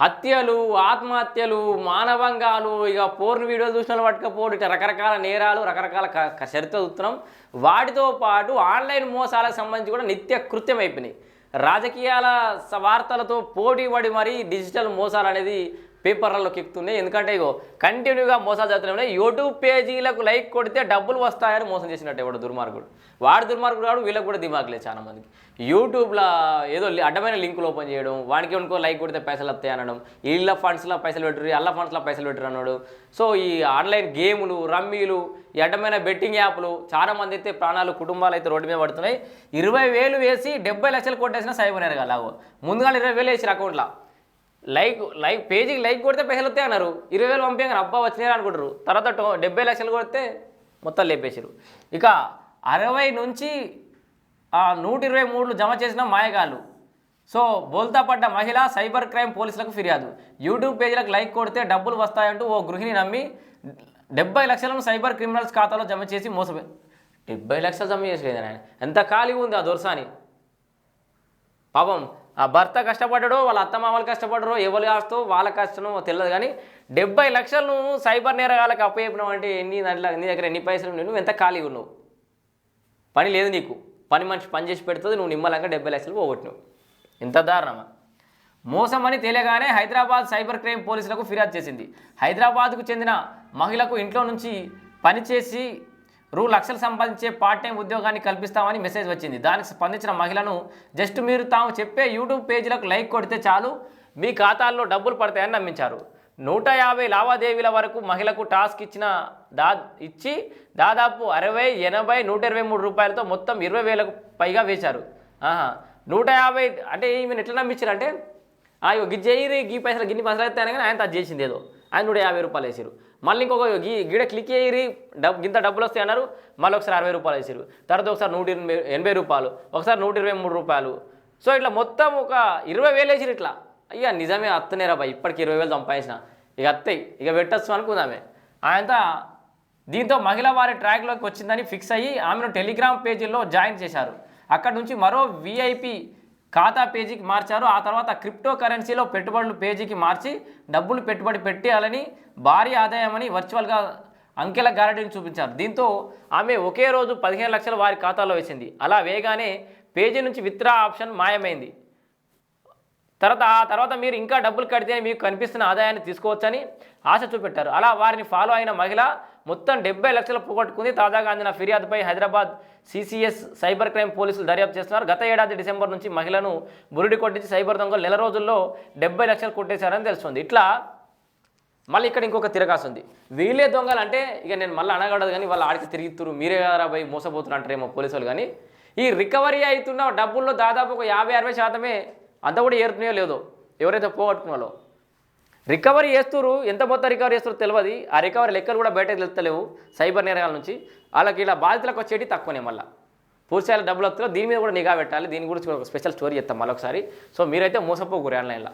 హత్యలు ఆత్మహత్యలు మానవంగాలు ఇక పోర్న్ వీడియోలు చూసిన పట్టుకపోడు ఇట్లా రకరకాల నేరాలు రకరకాల క- చరిత్ర చూస్తున్నాం. వాటితో పాటు ఆన్లైన్ మోసాలకు సంబంధించి కూడా నిత్య కృత్యం అయిపోయినాయి. రాజకీయాల స- వార్తలతో పోటీ పడి మరీ డిజిటల్ మోసాలు అనేది పేపర్లలోకి ఎక్కుతున్నాయి ఎందుకంటే ఇగో కంటిన్యూగా మోసాలు జరుగుతున్నాయి. యూట్యూబ్ పేజీలకు లైక్ కొడితే డబ్బులు వస్తాయని మోసం చేసినట్టు ఎవడు దుర్మార్గుడు. వాడు దుర్మార్గుడు కాడు వీళ్ళకి కూడా దిమాగ్ లేదు చాలా మందికి. యూట్యూబ్లో ఏదో అడ్డమైన లింకులు ఓపెన్ చేయడం వానికి అనుకో లైక్ కొడితే పైసలు వస్తాయి అనడం ఇళ్ళ ఫండ్స్లో పైసలు పెట్టరు అల్ల ఫండ్స్లో పైసలు పెట్టరు అన్నాడు. సో ఈ ఆన్లైన్ గేములు రమ్మీలు ఈ అడ్డమైన బెట్టింగ్ యాప్లు చాలా మంది అయితే ప్రాణాలు కుటుంబాలు అయితే రోడ్డు మీద పడుతున్నాయి. ఇరవై వేలు వేసి డెబ్బై లక్షలు కొట్టేసిన సైబర్ నేరగాలు అలాగో ముందుగా ఇరవై వేలు వేసారు అకౌంట్లో. లైక్ లైక్ పేజీకి లైక్ కొడితే పైసలు వస్తాయి అన్నారు. ఇరవై వేలు పంపించారు అబ్బా వచ్చినారు అనుకుంటారు. తర్వాత టో- డెబ్బై లక్షలు కొడితే మొత్తం లేపేశారు ఇక అరవై నుంచి నూట ఇరవై మూడులు జమ చేసిన మాయగాళ్ళు. సో బోల్తా పడ్డ మహిళ సైబర్ క్రైమ్ పోలీసులకు ఫిర్యాదు. యూట్యూబ్ పేజీలకు లైక్ కొడితే డబ్బులు వస్తాయంటూ ఓ గృహిణి నమ్మి డెబ్బై లక్షలను సైబర్ క్రిమినల్స్ ఖాతాలో జమ చేసి మోసపోయి డెబ్బై లక్షలు జమ చేసి ఆయన ఎంత ఖాళీగా ఉంది ఆ దొరసాని? పాపం ఆ భర్త కష్టపడ్డాడో వాళ్ళ అత్తమామలు కష్టపడరో ఎవరు కాస్తో వాళ్ళ కష్టమో తెలియదు కానీ డెబ్బై లక్షలు నువ్వు సైబర్ నేరగాళ్ళకి అప్పచెప్పినావు అంటే ఎన్ని దాంట్లో నీ దగ్గర ఎన్ని పైసలు నువ్వు ఎంత ఖాళీగా ఉన్నావు? పని లేదు నీకు. పని మనిషి పని చేసి పెడుతుంది నువ్వు నిమ్మలంగా డెబ్బై లక్షలు పోగొట్టినావు. ఎంత దారుణమా? మోసం అని తెలియగానే హైదరాబాద్ సైబర్ క్రైమ్ పోలీసులకు ఫిర్యాదు చేసింది. హైదరాబాద్కు చెందిన మహిళకు ఇంట్లో నుంచి పనిచేసి రూ లక్షలు సంపాదించే పార్ట్ టైం ఉద్యోగాన్ని కల్పిస్తామని మెసేజ్ వచ్చింది. దానికి స్పందించిన మహిళను జస్ట్ మీరు తాము చెప్పే యూట్యూబ్ పేజీలకు లైక్ కొడితే చాలు మీ ఖాతాల్లో డబ్బులు పడతాయని నమ్మించారు. నూట యాభై లావాదేవీల వరకు మహిళకు టాస్క్ ఇచ్చిన దా ఇచ్చి దాదాపు అరవై ఎనభై నూట ఇరవై మూడు రూపాయలతో మొత్తం ఇరవై వేలకు పైగా వేశారు. ఆహా. నూట యాభై అంటే ఈమెను ఎట్లా నమ్మించారు అంటే అయ్యో గి గీ పైసలు గిన్ని పైసలు అయితే అనగానే ఆయన అది చేసింది ఏదో. ఆయన నూట యాభై రూపాయలు వేసారు మళ్ళీ ఇంకొక గీ గిడ క్లిక్ చేయరి డబ్ ఇంత డబ్బులు వస్తాయి అన్నారు మళ్ళీ ఒకసారి అరవై రూపాయలు వేసారు తర్వాత ఒకసారి నూట ఎనభై ఎనభై రూపాయలు ఒకసారి నూట ఇరవై మూడు రూపాయలు. సో ఇట్లా మొత్తం ఒక ఇరవై వేలు వేసారు ఇట్లా. అయ్యా నిజమే అత్తనేరా బాయ్ ఇప్పటికి ఇరవై వేలు సంపాదించిన. ఇక అత్తయి ఇక పెట్టచ్చు అనుకుందామే. ఆయనతో దీంతో మహిళ వారి ట్రాక్లోకి వచ్చిందని ఫిక్స్ అయ్యి ఆమెను టెలిగ్రామ్ పేజీల్లో జాయిన్ చేశారు. అక్కడ నుంచి మరో విఐపి ఖాతా పేజీకి మార్చారు. ఆ తర్వాత క్రిప్టో కరెన్సీలో పెట్టుబడులు పేజీకి మార్చి డబ్బులు పెట్టుబడి పెట్టాలని భారీ ఆదాయమని వర్చువల్గా అంకెల గ్యారెంటీని చూపించారు. దీంతో ఆమె ఒకే రోజు పదిహేను లక్షలు వారి ఖాతాలో వేసింది. అలా వేగానే పేజీ నుంచి విత్డ్రా ఆప్షన్ మాయమైంది. తర్వాత ఆ తర్వాత మీరు ఇంకా డబ్బులు కడితే మీకు కనిపిస్తున్న ఆదాయాన్ని తీసుకోవచ్చని ఆశ చూపెట్టారు. అలా వారిని ఫాలో అయిన మహిళ మొత్తం డెబ్బై లక్షలు పోగొట్టుకుంది తాజాగా అందిన ఫిర్యాదుపై హైదరాబాద్ సిసిఎస్ సైబర్ క్రైమ్ పోలీసులు దర్యాప్తు చేస్తున్నారు. గత ఏడాది డిసెంబర్ నుంచి మహిళను బురుడి కొట్టించి సైబర్ దొంగలు నెల రోజుల్లో డెబ్బై లక్షలు కొట్టేశారని తెలుస్తుంది. ఇట్లా మళ్ళీ ఇక్కడ ఇంకొక తిరగాసు ఉంది వీళ్ళే దొంగలు అంటే ఇక నేను మళ్ళీ అనగడదు కానీ వాళ్ళు ఆడికి తిరుగుతున్నారు మీరే కదా పోయి మోసపోతున్నారు అంటారేమో కానీ. ఈ రికవరీ అవుతున్న డబ్బుల్లో దాదాపు ఒక యాభై అరవై శాతమే అంత కూడా ఏరుతున్నాయో లేదో ఎవరైతే పోగొట్టుకున్నారో. రికవరీ చేస్తున్నారు ఎంత మొత్తం రికవరీ చేస్తారో తెలియదు ఆ రికవరీ లెక్కలు కూడా బయటకు తెలుస్తలేవు సైబర్ నేరగాల నుంచి. వాళ్ళకి ఇలా బాధితులకు వచ్చేటి తక్కువనే మళ్ళీ. పూర్తిస్థాయిలో డబ్బులు వస్తున్నారో దీని మీద కూడా నిఘా పెట్టాలి. దీని గురించి ఒక స్పెషల్ స్టోరీ చెప్తాం మళ్ళొకసారి. సో మీరైతే మోసపోకూరు ఆన్లైన్లో